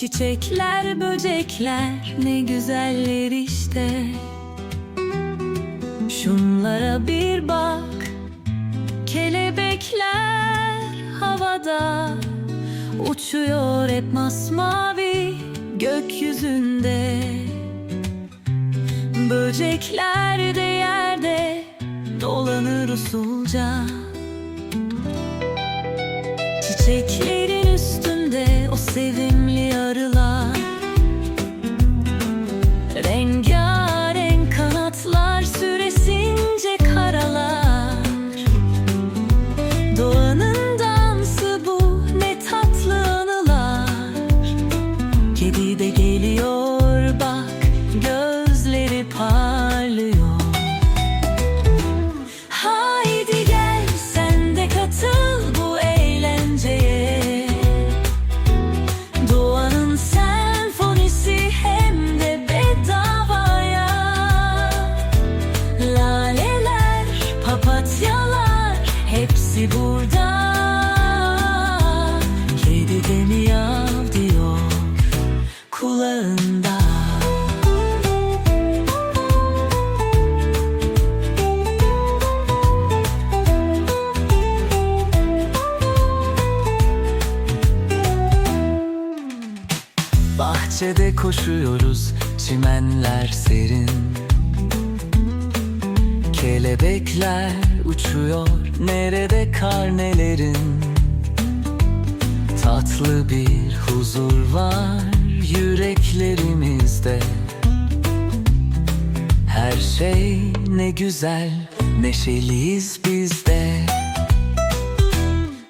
Çiçekler, böcekler ne güzeller işte. Şunlara bir bak Kelebekler havada. Uçuyor hep masmavi gökyüzünde. Böcekler de yerde dolanır usulca. Çiçeklerin üstünde o sevimli hepsi burada. Kedi de miyav diyor kulağında. Bahçede koşuyoruz, çimenler serin. Kelebekler uçuyor, nerede karnelerin? Tatlı bir huzur var yüreklerimizde. Her şey ne güzel, neşeliyiz biz de.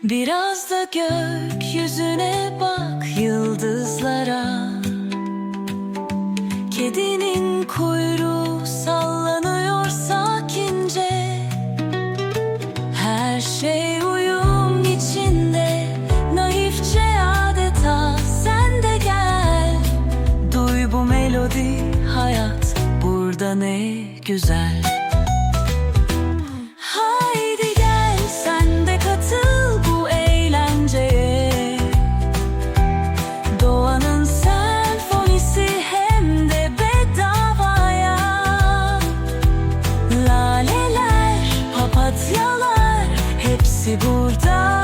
Biraz da gökyüzüne bu melodi hayat burada ne güzel. Haydi gel sen de katıl bu eğlenceye. Doğanın senfonisi hem de bedavaya. Laleler, papatyalar hepsi burada